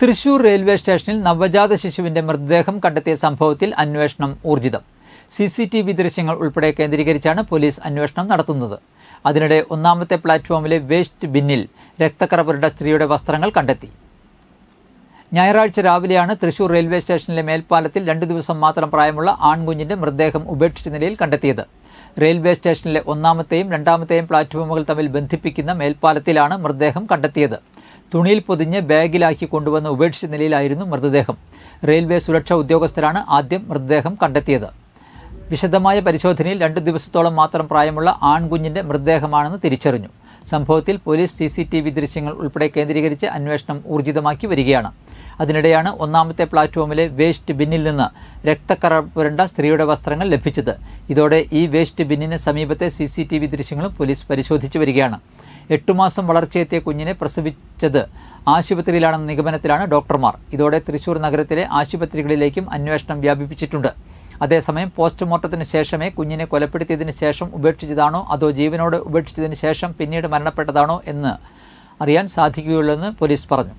Thrissur railway സ്റ്റേഷനിൽ നവജാത ശിശുവിന്റെ മൃതദേഹം കണ്ടെത്തിയ സംഭവത്തിൽ അന്വേഷണം ഊർജിതം. സി സി ടി വി ദൃശ്യങ്ങൾ ഉൾപ്പെടെ കേന്ദ്രീകരിച്ചാണ് പോലീസ് അന്വേഷണം നടത്തുന്നത്. അതിനിടെ ഒന്നാമത്തെ പ്ലാറ്റ്ഫോമിലെ വേസ്റ്റ് ബിന്നിൽ രക്തക്കറ പുരണ്ട സ്ത്രീയുടെ വസ്ത്രങ്ങൾ കണ്ടെത്തി. ഞായറാഴ്ച രാവിലെയാണ് തൃശൂർ റെയിൽവേ സ്റ്റേഷനിലെ മേൽപ്പാലത്തിൽ രണ്ടു ദിവസം മാത്രം പ്രായമുള്ള ആൺകുഞ്ഞിന്റെ മൃതദേഹം ഉപേക്ഷിച്ച നിലയിൽ കണ്ടെത്തിയത്. റെയിൽവേ സ്റ്റേഷനിലെ ഒന്നാമത്തെയും രണ്ടാമത്തെയും പ്ലാറ്റ്ഫോമുകൾ തമ്മിൽ ബന്ധിപ്പിക്കുന്ന മേൽപ്പാലത്തിലാണ് മൃതദേഹം കണ്ടെത്തിയത്. തുണിയിൽ പൊതിഞ്ഞ് ബാഗിലാക്കി കൊണ്ടുവന്ന് ഉപേക്ഷിച്ച നിലയിലായിരുന്നു മൃതദേഹം. റെയിൽവേ സുരക്ഷാ ഉദ്യോഗസ്ഥരാണ് ആദ്യം മൃതദേഹം കണ്ടെത്തിയത്. വിശദമായ പരിശോധനയിൽ രണ്ട് ദിവസത്തോളം മാത്രം പ്രായമുള്ള ആൺകുഞ്ഞിന്റെ മൃതദേഹമാണെന്ന് തിരിച്ചറിഞ്ഞു. സംഭവത്തിൽ police C C T V ദൃശ്യങ്ങൾ ഉൾപ്പെടെ കേന്ദ്രീകരിച്ച് അന്വേഷണം ഊർജിതമാക്കി വരികയാണ്. അതിനിടെയാണ് ഒന്നാമത്തെ പ്ലാറ്റ്ഫോമിലെ വേസ്റ്റ് ബിന്നിൽ നിന്ന് രക്തക്കറ പുരണ്ട സ്ത്രീയുടെ വസ്ത്രങ്ങൾ ലഭിച്ചത്. ഇതോടെ ഈ വേസ്റ്റ് ബിന്നിന് സമീപത്തെ സി സി ടി വി ദൃശ്യങ്ങളും പോലീസ് പരിശോധിച്ചു വരികയാണ്. എട്ടു മാസം വളർച്ചയെത്തിയ കുഞ്ഞിനെ പ്രസവിച്ചത് ആശുപത്രിയിലാണെന്ന നിഗമനത്തിലാണ് ഡോക്ടർമാർ. ഇതോടെ തൃശൂർ നഗരത്തിലെ ആശുപത്രികളിലേക്കും അന്വേഷണം വ്യാപിപ്പിച്ചിട്ടുണ്ട്. അതേസമയം പോസ്റ്റ്മോർട്ടത്തിന് ശേഷമേ കുഞ്ഞിനെ കൊലപ്പെടുത്തിയതിന് ശേഷം ഉപേക്ഷിച്ചതാണോ അതോ ജീവനോട് ഉപേക്ഷിച്ചതിന് ശേഷം പിന്നീട് മരണപ്പെട്ടതാണോ എന്ന് അറിയാൻ സാധിക്കുകയുള്ളൂ എന്ന് പോലീസ് പറഞ്ഞു.